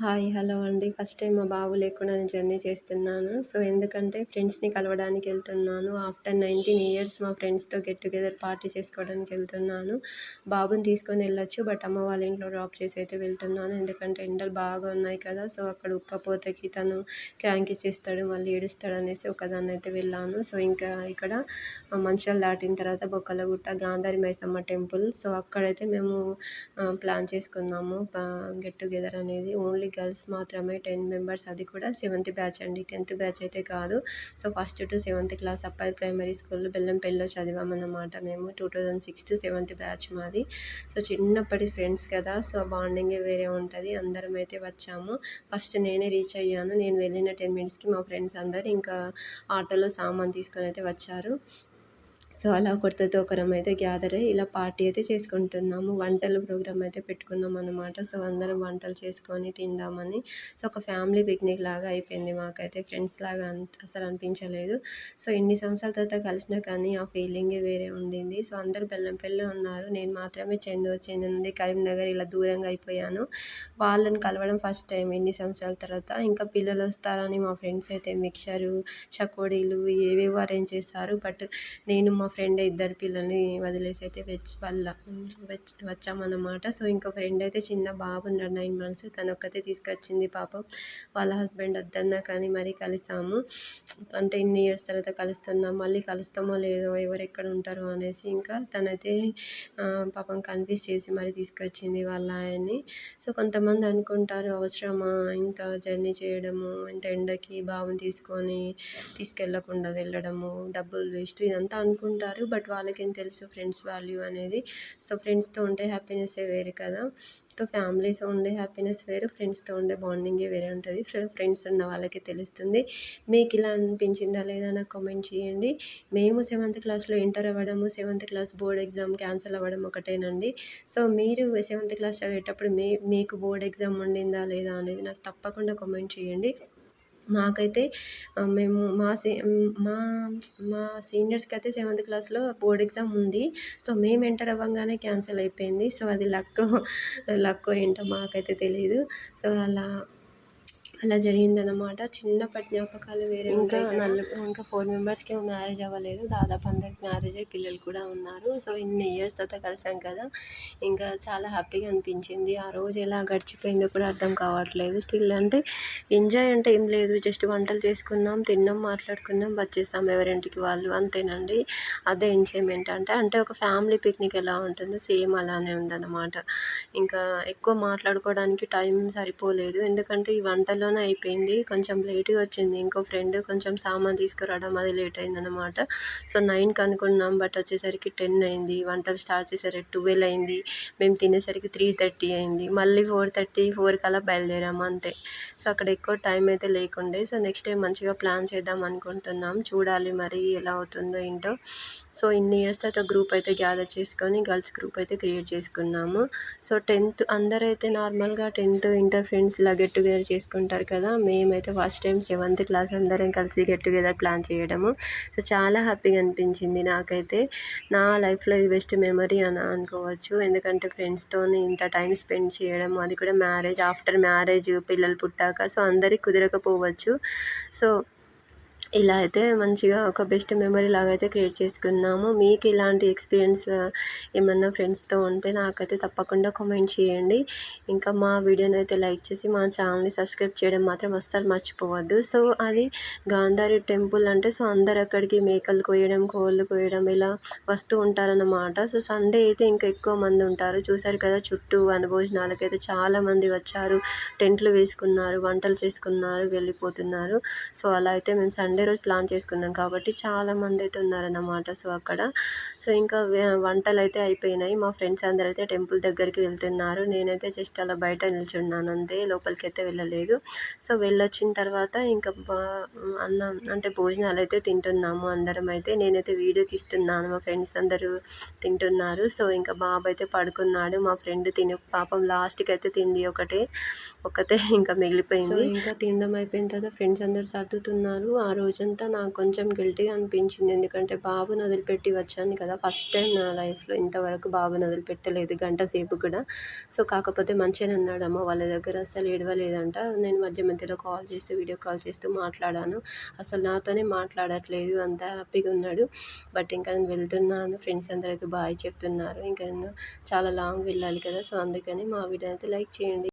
Hi hello అండి. First time మా బాబు లేకుండా నేను జర్నీ చేస్తున్నాను. సో ఎందుకంటే ఫ్రెండ్స్ని కలవడానికి వెళ్తున్నాను. ఆఫ్టర్ నైన్టీన్ ఇయర్స్ మా ఫ్రెండ్స్తో గెట్ టుగెదర్ పార్టీ చేసుకోవడానికి వెళ్తున్నాను. బాబుని తీసుకొని వెళ్ళొచ్చు బట్ అమ్మ వాళ్ళ ఇంట్లో డ్రాప్ చేసి అయితే వెళ్తున్నాను. ఎందుకంటే ఎండలు బాగా ఉన్నాయి కదా సో అక్కడ ఉక్కపోతకి తను క్రాంక్ ఇచ్చేస్తాడు మళ్ళీ ఏడుస్తాడు అనేసి ఒకదాన్ని అయితే వెళ్ళాను. సో ఇంకా ఇక్కడ మంచాలు దాటిన తర్వాత బొక్కలగుట్ట గాంధారి మైసమ్మ టెంపుల్. సో అక్కడైతే మేము ప్లాన్ చేసుకున్నాము గెట్ టుగెదర్ అనేది. ఓన్లీ గర్ల్స్ మాత్రమే టెన్ మెంబర్స్ అది కూడా సెవెంత్ బ్యాచ్ అండి. టెన్త్ బ్యాచ్ అయితే కాదు. So first to seventh class upper primary school బెల్లంపల్లిలో చదివామన్నమాట మేము. Two thousand six to seventh batch మాది. సో చిన్నప్పటి ఫ్రెండ్స్ కదా సో బాండింగే వేరే ఉంటుంది. అందరం అయితే వచ్చాము. ఫస్ట్ నేనే రీచ్ అయ్యాను. నేను వెళ్ళిన టెన్ మినిట్స్కి మా ఫ్రెండ్స్ అందరు ఇంకా ఆటోలో సామాన్ తీసుకొని అయితే వచ్చారు. సో అలా ఒకరితో ఒకరం అయితే గ్యాదర్ అయ్యి ఇలా పార్టీ అయితే చేసుకుంటున్నాము. వంటల ప్రోగ్రామ్ అయితే పెట్టుకున్నాం అనమాట సో అందరం వంటలు చేసుకొని తిందామని. సో ఒక ఫ్యామిలీ పిక్నిక్ లాగా అయిపోయింది మాకైతే. ఫ్రెండ్స్ లాగా అంత అసలు అనిపించలేదు. సో ఇన్ని సంవత్సరాల తర్వాత కలిసినా కానీ ఆ ఫీలింగే వేరే ఉండింది. సో అందరు బెల్లంపల్లి ఉన్నారు. నేను మాత్రమే చెండు చెండు నుండి కరీంనగర్ ఇలా దూరంగా అయిపోయాను. వాళ్ళని కలవడం ఫస్ట్ టైం ఎన్ని సంవత్సరాల తర్వాత. ఇంకా పిల్లలు వస్తారని మా ఫ్రెండ్స్ అయితే మిక్చరు చకోడీలు ఏవేవో అరేంజ్ చేస్తారు బట్ నేను మా ఫ్రెండ్ ఇద్దరు పిల్లల్ని వదిలేసి అయితే వచ్చి వాళ్ళ వచ్చామన్నమాట. సో ఇంకో ఫ్రెండ్ అయితే చిన్న బాబు ఉన్నాడు నైన్ మంత్స్. తను ఒక్కతే తీసుకొచ్చింది పాపం. వాళ్ళ హస్బెండ్ వద్దన్నా కానీ మరీ కలిసాము. అంటే ఇన్ని ఇయర్స్ తర్వాత కలుస్తున్నాం. మళ్ళీ కలుస్తామో లేదో ఎవరు ఎక్కడ ఉంటారో అనేసి ఇంకా తనైతే పాపం కన్ఫ్యూజ్ చేసి మరీ తీసుకొచ్చింది వాళ్ళ ఆయన్ని. సో కొంతమంది అనుకుంటారు అవసరమా? ఇంత జర్నీ చేయడము ఇంత ఎండకి బాబుని తీసుకొని తీసుకెళ్ళకుండా వెళ్ళడము డబ్బులు వేస్ట్. ఇదంతా అనుకుంటారు బట్ వాళ్ళకేం తెలుసు ఫ్రెండ్స్ వాల్యూ అనేది. సో ఫ్రెండ్స్తో ఉంటే హ్యాపీనెస్ వేరు కదా. సో ఫ్యామిలీతో ఉండే హ్యాపీనెస్ వేరు ఫ్రెండ్స్తో ఉండే బాండింగే వేరే ఉంటుంది. ఫ్రెండ్స్ ఉన్న వాళ్ళకి తెలుస్తుంది. మీకు ఇలా అనిపించిందా లేదా నాకు కామెంట్ చేయండి. మేము సెవెంత్ క్లాస్లో ఇంటర్ అవ్వడము seventh class board exam cancel అవ్వడం ఒకటేనండి. సో మీరు సెవెంత్ క్లాస్ చదివేటప్పుడు మీ మీకు బోర్డ్ ఎగ్జామ్ ఉండిందా లేదా అనేది నాకు తప్పకుండా కామెంట్ చేయండి. మాకైతే మేము మా సీ మా మా సీనియర్స్కి అయితే సెవెంత్ క్లాస్లో బోర్డ్ ఎగ్జామ్ ఉంది. సో మేము ఎంటర్ అవ్వగానే క్యాన్సిల్ అయిపోయింది. సో అది లక్ లక్ ఏంటో మాకైతే తెలియదు సో అలా అలా జరిగిందనమాట చిన్నప్పటి జ్ఞాపకాలు వేరే ఇంకా నలుగు ఇంకా ఫోర్ మెంబర్స్కి మ్యారేజ్ అవ్వలేదు. దాదాపు అందరికి మ్యారేజ్ అయ్యి పిల్లలు కూడా ఉన్నారు. సో ఇన్ని ఇయర్స్ తర్వాత కలిసాం కదా. ఇంకా చాలా హ్యాపీగా అనిపించింది. ఆ రోజు ఎలా గడిచిపోయిందో కూడా అర్థం కావట్లేదు. స్టిల్ అంటే ఎంజాయ్ అంటే ఏం లేదు. జస్ట్ వంటలు చేసుకున్నాం తిన్నాం మాట్లాడుకున్నాం వచ్చేసాం ఎవరింటికి వాళ్ళు. అంతేనండి. అదే ఎంజాయ్మెంట్ అంటే. అంటే ఒక ఫ్యామిలీ పిక్నిక్ ఎలా ఉంటుందో సేమ్ అలానే ఉందన్నమాట. ఇంకా ఎక్కువ మాట్లాడుకోవడానికి టైం సరిపోలేదు. ఎందుకంటే ఈ వంటలో లోనే అయిపోయింది. కొంచెం లేట్గా వచ్చింది. ఇంకో ఫ్రెండ్ కొంచెం సామాన్ తీసుకురావడం అది లేట్ అయిందనమాట సో నైన్కి అనుకున్నాం బట్ వచ్చేసరికి టెన్ అయింది. వంటలు స్టార్ట్ చేసేసరికి ట్వెల్వ్ అయింది. మేము తినేసరికి త్రీ థర్టీ అయింది. మళ్ళీ ఫోర్ థర్టీ ఫోర్ కల్లా బయలుదేరాము. అంతే. సో అక్కడ ఎక్కువ టైం అయితే లేకుండే. సో నెక్స్ట్ టైం మంచిగా ప్లాన్ చేద్దాం అనుకుంటున్నాం. చూడాలి మరి ఎలా అవుతుందో ఏంటో. సో ఇన్ని ఇయర్స్ తర్వాత గ్రూప్ అయితే గ్యాదర్ చేసుకొని గర్ల్స్ గ్రూప్ అయితే క్రియేట్ చేసుకున్నాము. సో టెన్త్ అందరైతే నార్మల్గా టెన్త్ ఇంటర్ ఫ్రెండ్స్ ఇలా గెట్ టుగెదర్ చేసుకుంటారు. కదా మేమైతే ఫస్ట్ టైం సెవెంత్ క్లాస్ అందరం కలిసి గెట్ టుగెదర్ ప్లాన్ చేయడము. సో చాలా హ్యాపీగా అనిపించింది నాకైతే. నా లైఫ్లో ఇది బెస్ట్ మెమరీ అని అనుకోవచ్చు. ఎందుకంటే ఫ్రెండ్స్తో ఇంత టైం స్పెండ్ చేయడం అది కూడా మ్యారేజ్ ఆఫ్టర్ మ్యారేజ్ పిల్లలు పుట్టాక సో అందరికి కుదరకపోవచ్చు. సో ఇలా అయితే మంచిగా ఒక బెస్ట్ మెమరీ లాగా అయితే క్రియేట్ చేసుకున్నాము. మీకు ఇలాంటి ఎక్స్పీరియన్స్ ఏమన్నా ఫ్రెండ్స్తో ఉంటే నాకైతే తప్పకుండా కామెంట్ చేయండి. ఇంకా మా వీడియోని అయితే లైక్ చేసి మా ఛానల్ని సబ్స్క్రైబ్ చేయడం మాత్రం అస్సలు మర్చిపోవద్దు. సో అది గాంధారి టెంపుల్ అంటే సో అందరు అక్కడికి మేకలు కోయడం కోళ్ళు కోయడం ఇలా వస్తూ ఉంటారన్నమాట. సో సండే అయితే ఇంకా ఎక్కువ మంది ఉంటారు. చూసారు కదా చుట్టూ వనభోజనాలకు అయితే చాలామంది వచ్చారు. టెంట్లు వేసుకున్నారు వంటలు చేసుకున్నారు వెళ్ళిపోతున్నారు. సో అలా అయితే మేము సండే సండే రోజు ప్లాన్ చేసుకున్నాం కాబట్టి చాలామంది అయితే ఉన్నారన్నమాట. సో అక్కడ. సో ఇంకా వంటలు అయితే అయిపోయినాయి. మా ఫ్రెండ్స్ అందరూ అయితే టెంపుల్ దగ్గరికి వెళ్తున్నారు. నేనైతే జస్ట్ అలా బయట నిల్చున్నాను అంతే. లోపలికి అయితే వెళ్ళలేదు. సో వెళ్ళొచ్చిన తర్వాత ఇంకా అన్నం అంటే భోజనాలు అయితే తింటున్నాము అందరం అయితే. నేనైతే వీడియో తీస్తున్నాను మా ఫ్రెండ్స్ అందరూ తింటున్నారు. సో ఇంకా బాబు అయితే పడుకున్నాడు. మా ఫ్రెండ్ తిని పాపం లాస్ట్కి అయితే తింది ఒకటే ఒకటే ఇంకా మిగిలిపోయింది. ఇంకా తినడం అయిపోయిన తర్వాత ఫ్రెండ్స్ అందరూ సర్దుతున్నారు. ఆ రోజు రోజంతా నాకు కొంచెం గిల్టీగా అనిపించింది. ఎందుకంటే బాబుని వదిలిపెట్టి వచ్చాను కదా ఫస్ట్ టైం నా లైఫ్లో ఇంతవరకు బాబుని వదిలిపెట్టలేదు గంట సేపు కూడా. సో కాకపోతే మంచిగానే ఉన్నాడు వాళ్ళ దగ్గర అసలు ఏడవలేదంట. నేను మధ్య మధ్యలో కాల్ చేస్తూ వీడియో కాల్ చేస్తూ మాట్లాడాను. అసలు నాతోనే మాట్లాడట్లేదు అంత హ్యాపీగా ఉన్నాడు. బట్ ఇంకా నేను వెళ్తున్నాను ఫ్రెండ్స్ అందరూ అయితే బాయ్ చెప్తున్నారు. ఇంకా నేను చాలా లాంగ్ వెళ్ళాలి కదా సో అందుకని మా వీడియో అయితే లైక్ చేయండి.